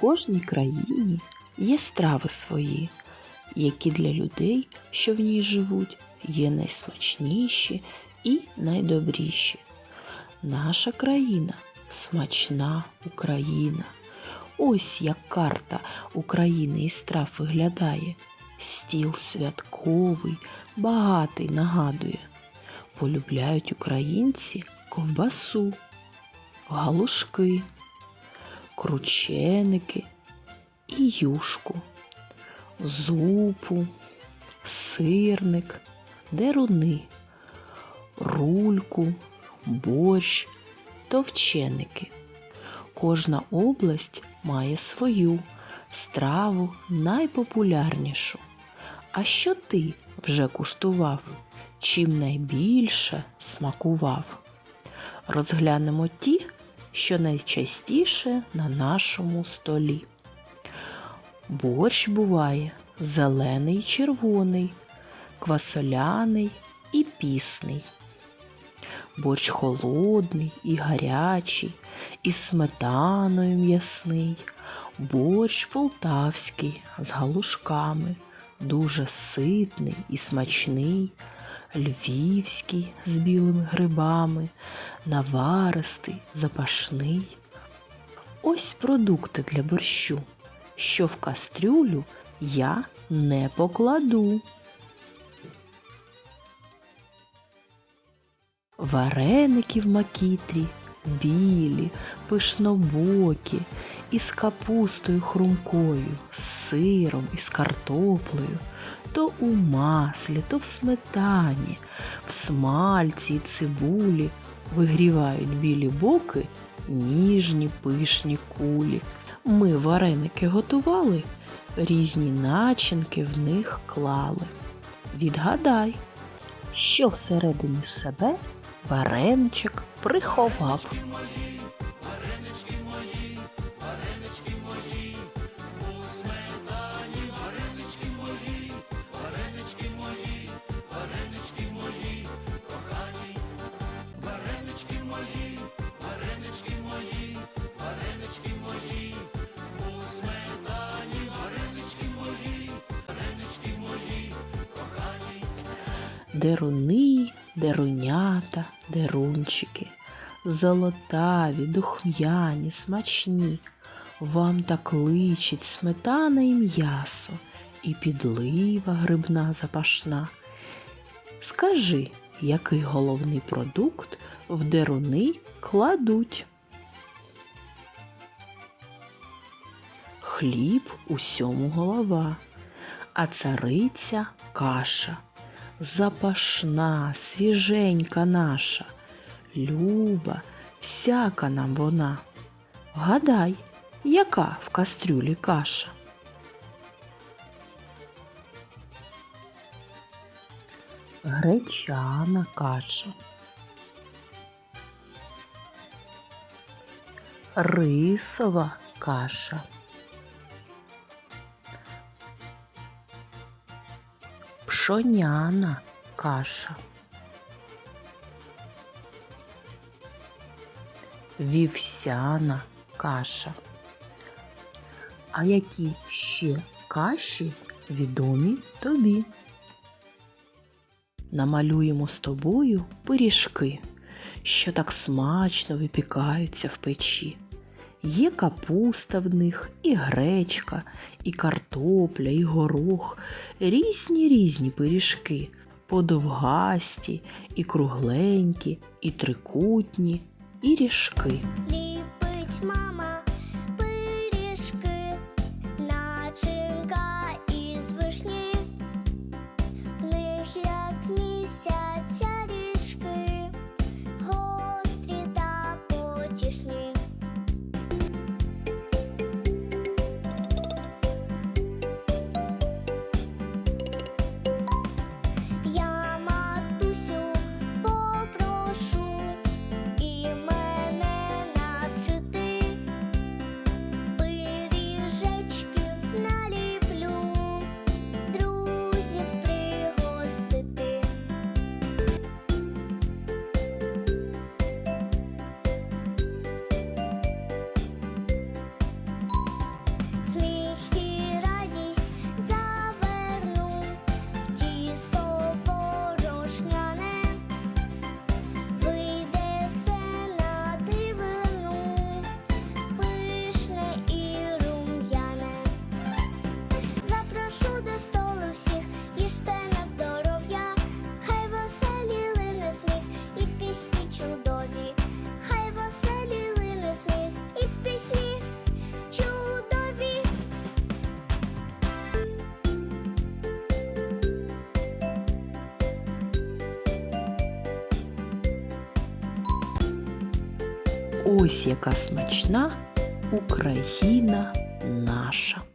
кожній країні є страви свої, які для людей, що в ній живуть, є найсмачніші і найдобріші. Наша країна смачна Україна. Ось як карта України і страв виглядає. Стіл святковий, багатий нагадує. Полюбляють українці ковбасу, галушки, крученики і юшку, зупу, сирник, деруни, рульку, борщ, товченики. Кожна область має свою страву найпопулярнішу. А що ти вже куштував? Чим найбільше смакував? Розглянемо ті, що найчастіше на нашому столі. Борщ буває зелений червоний, квасоляний і пісний. Борщ холодний і гарячий, із сметаною м'ясний, борщ полтавський з галушками, дуже ситний і смачний, львівський з білими грибами, наваристий, запашний. Ось продукти для борщу, що в кастрюлю я не покладу. Вареники в макітрі, білі, пишнобокі, із капустою хрумкою, з сиром, із картоплею, то у маслі, то в сметані, в смальці й цибулі вигрівають білі боки ніжні пишні кулі. Ми вареники готували, різні начинки в них клали. Відгадай, що всередині себе вареничок приховав. Деруни, дерунята, дерунчики, золотаві, духм'яні, смачні. Вам так личить сметана і м'ясо, і підлива грибна запашна. Скажи, який головний продукт в деруни кладуть? Хліб усьому голова, а цариця каша запашна, свіженька наша, люба, всяка нам вона. Вгадай, яка в кастрюлі каша? Гречана каша. Рисова каша. Пшоняна каша. Вівсяна каша. А які ще каші відомі тобі? Намалюємо з тобою пиріжки, що так смачно випікаються в печі. Є капуста в них, і гречка, і картопля, і горох, різні різні пиріжки, подовгасті, і кругленькі, і трикутні, і ріжки. Ліпить мама Ось яка смачна Україна наша.